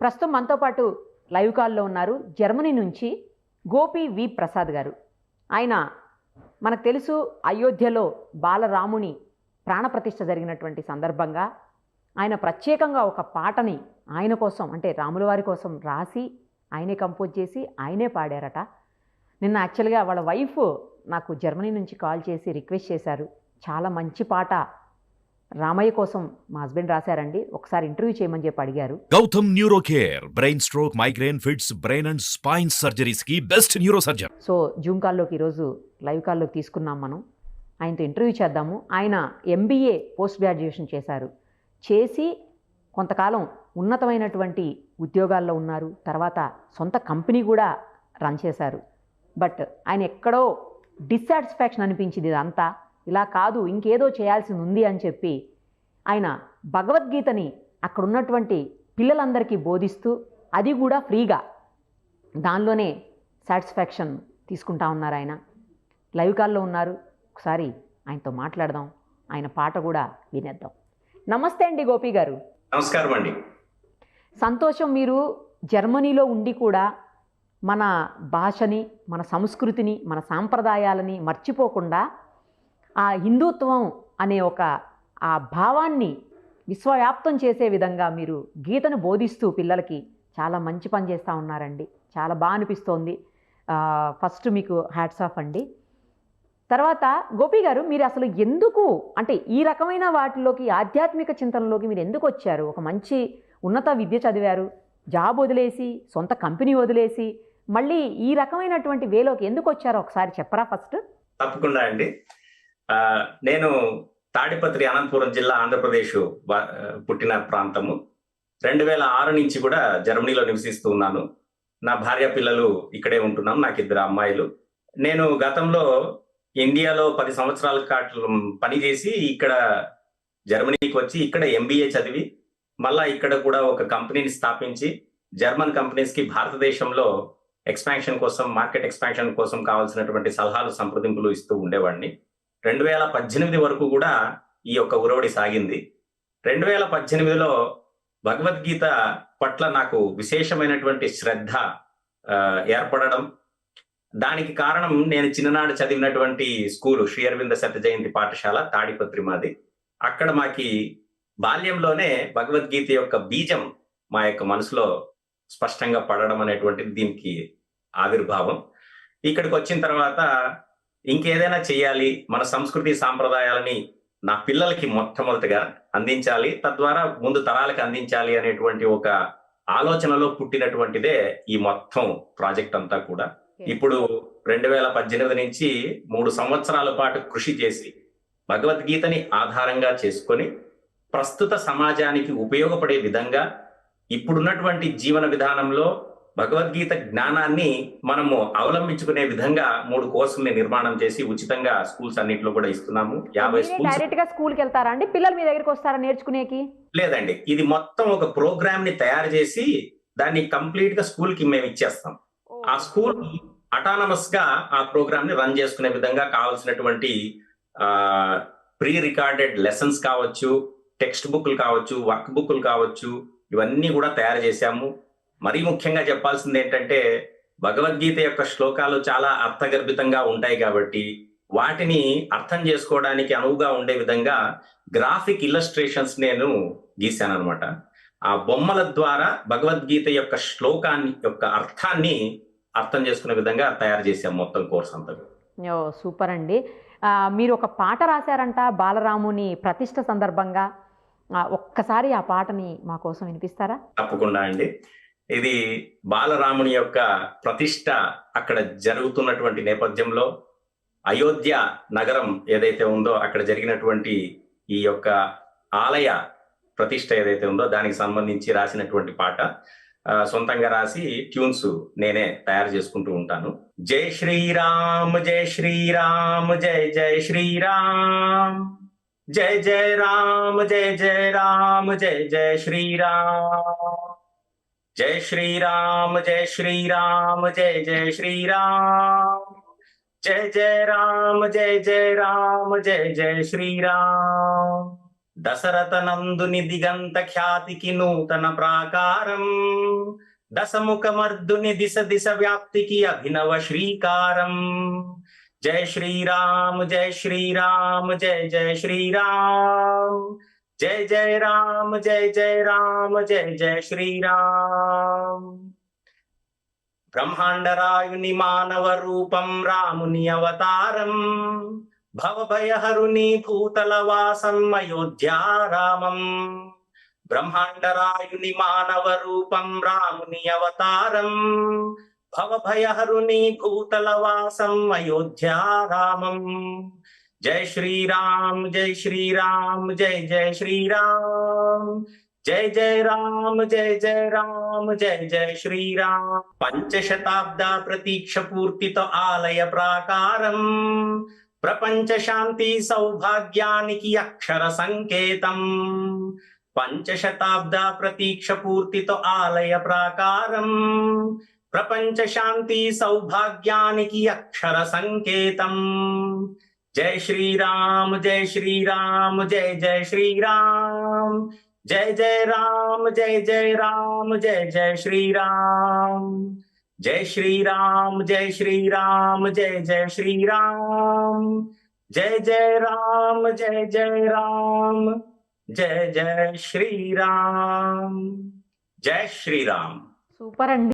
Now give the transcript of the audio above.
ప్రస్తుతం మనతో పాటు లైవ్ కాల్లో ఉన్నారు జర్మనీ నుంచి గోపి వి ప్రసాద్ గారు. ఆయన మనకు తెలుసు అయోధ్యలో బాలరాముని ప్రాణప్రతిష్ఠ జరిగినటువంటి సందర్భంగా ఆయన ప్రత్యేకంగా ఒక పాటని ఆయన కోసం అంటే రాముల వారి కోసం రాసి ఆయనే కంపోజ్ చేసి ఆయనే పాడారట. నిన్న యాక్చువల్గా వాళ్ళ వైఫ్ నాకు జర్మనీ నుంచి కాల్ చేసి రిక్వెస్ట్ చేశారు. చాలా మంచి పాట రామయ్య కోసం మా హస్బెండ్ రాశారండి. ఒకసారి ఇంటర్వ్యూ చేయమని చెప్పి అడిగారు. Gautam neuro care brain stroke migraine fits brain and spine సర్జరీస్కి best neuro surgeon so Zoom కాల్లోకి ఈరోజు లైవ్ కాల్లోకి తీసుకున్నాం మనం. ఆయనతో ఇంటర్వ్యూ చేద్దాము. ఆయన ఎంబీఏ పోస్ట్ గ్రాడ్యుయేషన్ చేశారు. చేసి కొంతకాలం ఉన్నతమైనటువంటి ఉద్యోగాల్లో ఉన్నారు. తర్వాత సొంత కంపెనీ కూడా రన్ చేశారు. బట్ ఆయన ఎక్కడో డిస్సాటిస్ఫాక్షన్ అనిపించింది ఇదంతా. ఇలా కాదు ఇంకేదో చేయాల్సింది ఉంది అని చెప్పి ఆయన భగవద్గీతని అక్కడ ఉన్నటువంటి పిల్లలందరికీ బోధిస్తూ అది కూడా ఫ్రీగా దానిలోనే సాటిస్ఫాక్షన్ తీసుకుంటా ఉన్నారు ఆయన. లైవ్ కాల్లో ఉన్నారు. ఒకసారి ఆయనతో మాట్లాడదాం. ఆయన పాట కూడా వినేద్దాం. నమస్తే అండి గోపి గారు. నమస్కారం అండి. సంతోషం మీరు జర్మనీలో ఉండి కూడా మన భాషని మన సంస్కృతిని మన సాంప్రదాయాలని మర్చిపోకుండా ఆ హిందుత్వం అనే ఒక ఆ భావాన్ని విశ్వవ్యాప్తం చేసే విధంగా మీరు గీతను బోధిస్తూ పిల్లలకి చాలా మంచి పని చేస్తూ ఉన్నారండి. చాలా బాగా అనిపిస్తోంది. ఫస్ట్ మీకు హ్యాట్స్ ఆఫ్ అండి. తర్వాత గోపి గారు మీరు అసలు ఎందుకు అంటే ఈ రకమైన వాటిలోకి ఆధ్యాత్మిక చింతనలోకి మీరు ఎందుకు వచ్చారు? ఒక మంచి ఉన్నత విద్య చదివారు జాబ్ వదిలేసి సొంత కంపెనీ వదిలేసి మళ్ళీ ఈ రకమైనటువంటి వేలోకి ఎందుకు వచ్చారో ఒకసారి చెప్పరా ఫస్ట్? తప్పకుండా అండి. నేను తాడిపత్రి అనంతపురం జిల్లా ఆంధ్రప్రదేశ్ పుట్టిన ప్రాంతము. రెండు వేల ఆరు నుంచి కూడా జర్మనీలో నివసిస్తూ ఉన్నాను. నా భార్య పిల్లలు ఇక్కడే ఉంటున్నాం నాకు ఇద్దరు అమ్మాయిలు. నేను గతంలో ఇండియాలో పది సంవత్సరాల కాట్లు పని చేసి ఇక్కడ జర్మనీకి వచ్చి ఇక్కడ ఎంబీఏ చదివి మళ్ళా ఇక్కడ కూడా ఒక కంపెనీని స్థాపించి జర్మన్ కంపెనీస్కి భారతదేశంలో ఎక్స్పాన్షన్ కోసం మార్కెట్ ఎక్స్పాన్షన్ కోసం కావాల్సినటువంటి సలహాలు సంప్రదింపులు ఇస్తూ ఉండేవాడిని. రెండు వేల పద్దెనిమిది వరకు కూడా ఈ యొక్క ఉరవడి సాగింది. రెండు వేల పద్దెనిమిదిలో భగవద్గీత పట్ల నాకు విశేషమైనటువంటి శ్రద్ధ ఏర్పడడం. దానికి కారణం నేను చిన్ననాడు చదివినటువంటి స్కూలు శ్రీ అరవింద సత్య జయంతి పాఠశాల తాడిపత్రి మాది. అక్కడ మాకి బాల్యంలోనే భగవద్గీత యొక్క బీజం మా యొక్క మనసులో స్పష్టంగా పడడం అనేటువంటిది దీనికి ఆవిర్భావం. ఇక్కడికి వచ్చిన తర్వాత ఇంకేదైనా చేయాలి మన సంస్కృతి సాంప్రదాయాలని నా పిల్లలకి మొట్టమొదటిగా అందించాలి తద్వారా ముందు తరాలకు అందించాలి అనేటువంటి ఒక ఆలోచనలో పుట్టినటువంటిదే ఈ మొత్తం ప్రాజెక్ట్ అంతా కూడా. ఇప్పుడు రెండు వేల పద్దెనిమిది నుంచి మూడు సంవత్సరాల పాటు కృషి చేసి భగవద్గీతని ఆధారంగా చేసుకొని ప్రస్తుత సమాజానికి ఉపయోగపడే విధంగా ఇప్పుడున్నటువంటి జీవన విధానంలో భగవద్గీత జ్ఞానాన్ని మనము అవలంబించుకునే విధంగా మూడు కోర్సుల్ని నిర్మాణం చేసి ఉచితంగా స్కూల్స్ అన్నింటిలో కూడా ఇస్తున్నాము. యాభై స్కూల్స్ డైరెక్ట్గా స్కూల్కి వెళ్తారా అండి? పిల్లలు మీ దగ్గరికి వస్తారా నేర్చుకునేకి? లేదండి. ఇది మొత్తం ఒక ప్రోగ్రామ్ని తయారు చేసి దాన్ని కంప్లీట్గా స్కూల్కి మేము ఇచ్చేస్తాం. ఆ స్కూల్ అటానమస్గా ఆ ప్రోగ్రామ్ని రన్ చేసుకునే విధంగా కావాల్సినటువంటి ప్రీ రికార్డెడ్ లెసన్స్ కావచ్చు టెక్స్ట్ బుక్లు కావచ్చు వర్క్ బుక్లు కావచ్చు ఇవన్నీ కూడా తయారు చేశాము. మరీ ముఖ్యంగా చెప్పాల్సింది ఏంటంటే భగవద్గీత యొక్క శ్లోకాలు చాలా అర్థగర్భితంగా ఉంటాయి కాబట్టి వాటిని అర్థం చేసుకోవడానికి అనువుగా ఉండే విధంగా గ్రాఫిక్ ఇల్లస్ట్రేషన్స్ నేను గీశాను అనమాట ఆ బొమ్మల ద్వారా భగవద్గీత యొక్క శ్లోకాన్ని యొక్క అర్థాన్ని అర్థం చేసుకునే విధంగా తయారు చేశాం మొత్తం కోర్స్ అంతా. సూపర్ అండి మీరు ఒక పాట రాశారంట బాలరాముని ప్రతిష్ట సందర్భంగా. ఒక్కసారి ఆ పాటని మా కోసం వినిపిస్తారా? తప్పకుండా అండి. ఇది బాలరాముని యొక్క ప్రతిష్ట అక్కడ జరుగుతున్నటువంటి నేపథ్యంలో అయోధ్య నగరం ఏదైతే ఉందో అక్కడ జరిగినటువంటి ఈ యొక్క ఆలయ ప్రతిష్ట ఏదైతే ఉందో దానికి సంబంధించి రాసినటువంటి పాట ఆ, సొంతంగా రాసి ట్యూన్స్ నేనే తయారు చేసుకుంటూ ఉంటాను. జై శ్రీరామ్ జై శ్రీరామ్ జై జై శ్రీరామ్ జై జై రామ్ జై జై రామ్ జై జై శ్రీరామ్. జై శ్రీరామ్ జై శ్రీరామ్ జై జై శ్రీరామ్ జై జై రామ్ జై జై రామ్ జై జై శ్రీరామ్ దశరథ నందుని దిగంత ఖ్యాతికి నూతన ప్రాకారం దశముఖమర్దుని దిశ దిశ వ్యాప్తికి అభినవ శ్రీకారం జయ శ్రీరామ్ జయ శ్రీరామ్ జయ జయ శ్రీరామ్ జయ జయ రామ్ జయ జయ రామ్ జయ జయ శ్రీరామ్. బ్రహ్మాండరాయుని మానవ రూపం రాముని అవతారం. భవభయహరుని భూతల వాసం అయోధ్యారామం బ్రహ్మాండరాయుని మానవ రూపం రాముని అవతారం. భవభయహరుని భూతల వాసం అయోధ్యారామం జై శ్రీరామ్ జై శ్రీరామ్ జై జై శ్రీరామ్ జై జై రామ్ జై జై రామ్ జై జై శ్రీరామ్ పంచశతాబ్ద ప్రతీక్ష పూర్తితో ఆలయ ప్రాకారం ప్రపంచ శాంతి సౌభాగ్యానికి అక్షర సంకేతం పంచశతాబ్ద ప్రతీక్ష పూర్తితో ఆలయ ప్రాకారం ప్రపంచ శాంతి సౌభాగ్యానికి అక్షర సంకేతం జై శ్రీరామ్ జై శ్రీరామ్ జై జై శ్రీరామ్ జై జై రామ్ జై జై రామ్ జై జై శ్రీరామ్ జై శ్రీరామ్ జై శ్రీరామ్ జై జై శ్రీరామ్ జై జై రామ్ జై జై రామ్ జై జై శ్రీరామ్ జై శ్రీరామ్ సూపర్ అండి